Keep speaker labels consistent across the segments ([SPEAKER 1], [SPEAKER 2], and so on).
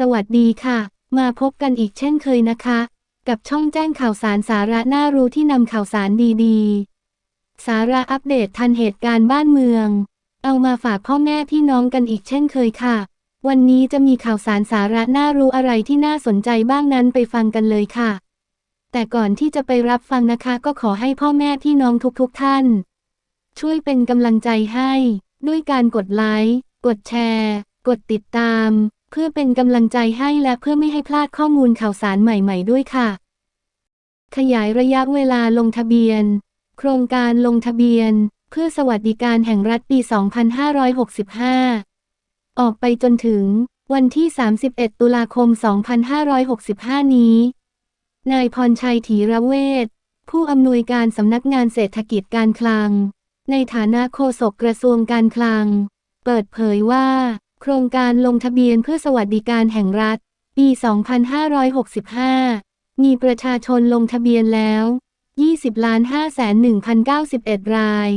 [SPEAKER 1] สวัสดีค่ะ มาพบกันอีกเช่นเคยนะคะ กับช่องแจ้งข่าวสารสาระน่ารู้ที่นำข่าวสารดีๆ สาระอัปเดตทันเหตุการณ์บ้านเมือง เอามาฝากพ่อแม่พี่น้องกันอีกเช่นเคยค่ะ วันนี้จะมีข่าวสารสาระน่ารู้อะไรที่น่าสนใจบ้างนั้นไปฟังกันเลยค่ะ แต่ก่อนที่จะไปรับฟังนะคะ ก็ขอให้พ่อแม่พี่น้องทุกๆท่าน ช่วยเป็นกำลังใจให้ ด้วยการกดไลค์กดแชร์ กดติดตาม พื่อเป็นกำลังใจให้และเพื่อไม่ให้พลาดข้อมูลข่าวสารใหม่ๆด้วยค่ะ ขยายระยะเวลาลงทะเบียน โครงการลงทะเบียน เพื่อสวัสดิการแห่งรัฐปี 2565 ออกไปจนถึง วันที่ 31 ตุลาคม 2565 นี้ นายพรชัยถีระเวชผู้อำนวยการสำนักงานเศรษฐกิจการคลัง ในฐานะโฆษกกระทรวงการคลัง เปิดเผยว่า โครงการลงทะเบียนเพื่อสวัสดิการแห่งรัฐ ปี 2565 มีประชาชนลงทะเบียนแล้ว 20ล้าน5 1 0 9 1 ราย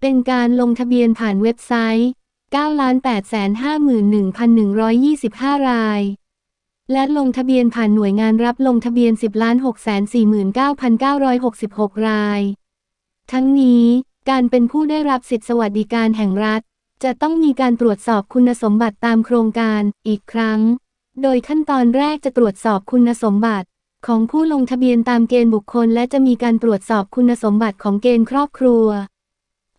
[SPEAKER 1] เป็นการลงทะเบียนผ่านเว็บไซต์ 9,851,125 ราย และลงทะเบียนผ่านหน่วยงานรับลงทะเบียน 10,649,966 ราย ทั้งนี้การเป็นผู้ได้รับสิทธิสวัสดิการแห่งรัฐ จะต้องมีการตรวจสอบคุณสมบัติตามโครงการอีกครั้ง โดยขั้นตอนแรกจะตรวจสอบคุณสมบัติ ของผู้ลงทะเบียนตามเกณฑ์บุคคล และจะมีการตรวจสอบคุณสมบัติของเกณฑ์ครอบครัว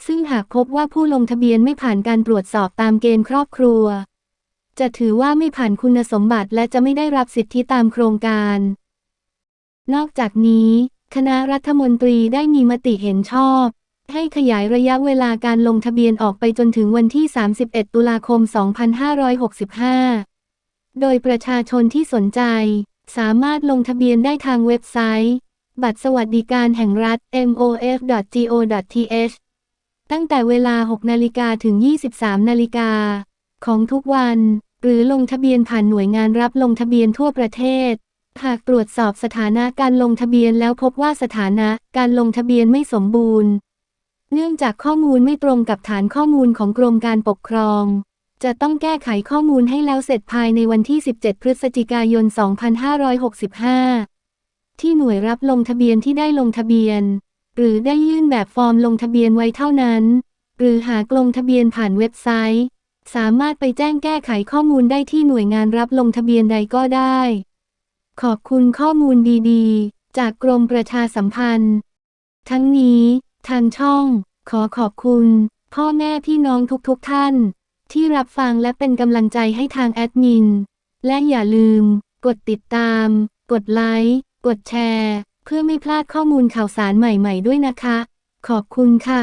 [SPEAKER 1] ซึ่งหากพบว่าผู้ลงทะเบียนไม่ผ่านการตรวจสอบตามเกณฑ์ครอบครัว จะถือว่าไม่ผ่านคุณสมบัติและจะไม่ได้รับสิทธิตามโครงการ นอกจากนี้ คณะรัฐมนตรีได้มีมติเห็นชอบ ให้ขยายระยะเวลาการลงทะเบียนออกไปจนถึงวันที่ 31 ตุลาคม 2565 โดยประชาชนที่สนใจ สามารถลงทะเบียนได้ทางเว็บไซต์ บัตรสวัสดิการแห่งรัฐ mof.go.th ตั้งแต่เวลา 6 นาฬิกาถึง 23 นาฬิกา ของทุกวัน หรือลงทะเบียนผ่านหน่วยงานรับลงทะเบียนทั่วประเทศ หากตรวจสอบสถานะการลงทะเบียนแล้วพบว่าสถานะการลงทะเบียนไม่สมบูรณ์ เนื่องจากข้อมูลไม่ตรงกับฐานข้อมูลของกรมการปกครอง จะต้องแก้ไขข้อมูลให้แล้วเสร็จภายในวันที่ 17 พฤศจิกายน 2565 ที่หน่วยรับลงทะเบียนที่ได้ลงทะเบียน หรือได้ยื่นแบบฟอร์มลงทะเบียนไว้เท่านั้น หรือหากลงทะเบียนผ่านเว็บไซต์ สามารถไปแจ้งแก้ไขข้อมูลได้ที่หน่วยงานรับลงทะเบียนใดก็ได้ ขอบคุณข้อมูลดีๆ จากกรมประชาสัมพันธ์ ทั้งนี้ ทางช่อง ขอขอบคุณ พ่อแม่พี่น้องทุกๆทท่าน ที่รับฟังและเป็นกำลังใจให้ทางแอดมิน และอย่าลืม กดติดตาม กดไลค์ กดแชร์ เพื่อไม่พลาดข้อมูลข่าวสารใหม่ๆด้วยนะคะ ขอบคุณค่ะ